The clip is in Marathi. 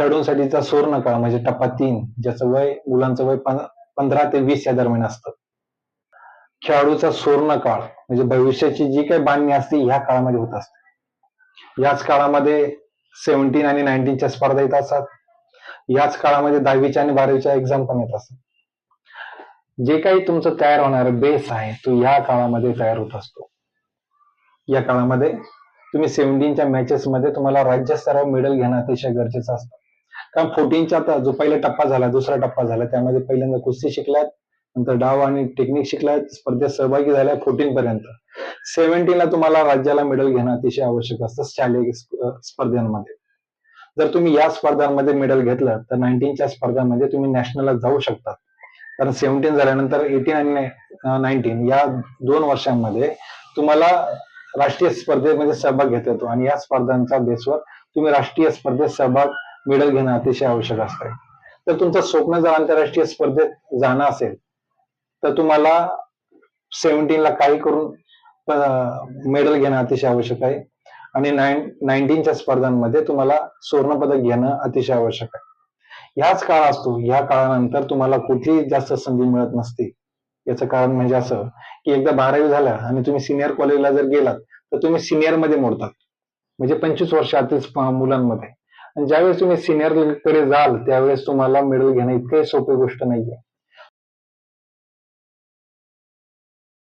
खेळाडूंसाठीचा सुवर्ण काळ म्हणजे टप्पा तीन ज्याचं वय मुलांचं वय पंधरा ते वीस या दरम्यान असतं. खेळाडूचा सुवर्ण काळ म्हणजे भविष्याची जी काही बांधणी असते ह्या काळामध्ये होत असते. याच काळामध्ये सेव्हन्टीन आणि नाईन्टीनच्या स्पर्धा येत असतात. याच काळामध्ये दहावीच्या आणि बारावीच्या एक्झाम पण येत असतात. जे काही तुमचं तयार होणार बेस आहे तो ह्या काळामध्ये तयार होत असतो. या काळामध्ये तुम्ही सेव्हन्टीनच्या मॅचेस मध्ये तुम्हाला राज्यस्तरावर मेडल घेणं अतिशय गरजेचं असतं. कारण फोर्टीनचा आता जो पहिला टप्पा झाला दुसरा टप्पा झाला त्यामध्ये पहिल्यांदा कुस्ती शिकल्यात नंतर डाव आणि टेक्निक शिकलायत स्पर्धेत सहभागी झाल्या फोर्टीन पर्यंत. सेव्हन्टीनला तुम्हाला राज्याला मेडल घेणं अतिशय आवश्यक असतं शालेय स्पर्धांमध्ये. जर तुम्ही या स्पर्धांमध्ये मेडल घेतलं तर नाईन्टीनच्या स्पर्धांमध्ये तुम्ही नॅशनलला जाऊ शकता. कारण सेव्हन्टीन झाल्यानंतर एटीन आणि नाईन्टीन या दोन वर्षांमध्ये तुम्हाला राष्ट्रीय स्पर्धेमध्ये सहभाग घेता येतो आणि या स्पर्धांच्या बेसवर तुम्ही राष्ट्रीय स्पर्धेत सहभाग मेडल घेणं अतिशय आवश्यक असतं. तर तुमचं स्वप्न जर आंतरराष्ट्रीय स्पर्धेत जाणं असेल तर तुम्हाला सेव्हन्टीनला काही करून मेडल घेणं अतिशय आवश्यक आहे. आणि नाईन नाईन्टीनच्या स्पर्धांमध्ये तुम्हाला सुवर्ण पदक घेणं अतिशय आवश्यक आहे. ह्याच काळ असतो ह्या काळानंतर तुम्हाला कुठलीही जास्त संधी मिळत नसते. याचं कारण म्हणजे असं की एकदा बारावी झालं आणि तुम्ही सिनियर कॉलेजला जर गेलात तर तुम्ही सिनियरमध्ये मोडतात. म्हणजे पंचवीस वर्षातील मुलांमध्ये. आणि ज्यावेळेस तुम्ही सिनियरकडे जाल त्यावेळेस तुम्हाला मेडल घेणं इतकही सोपी गोष्ट नाहीये.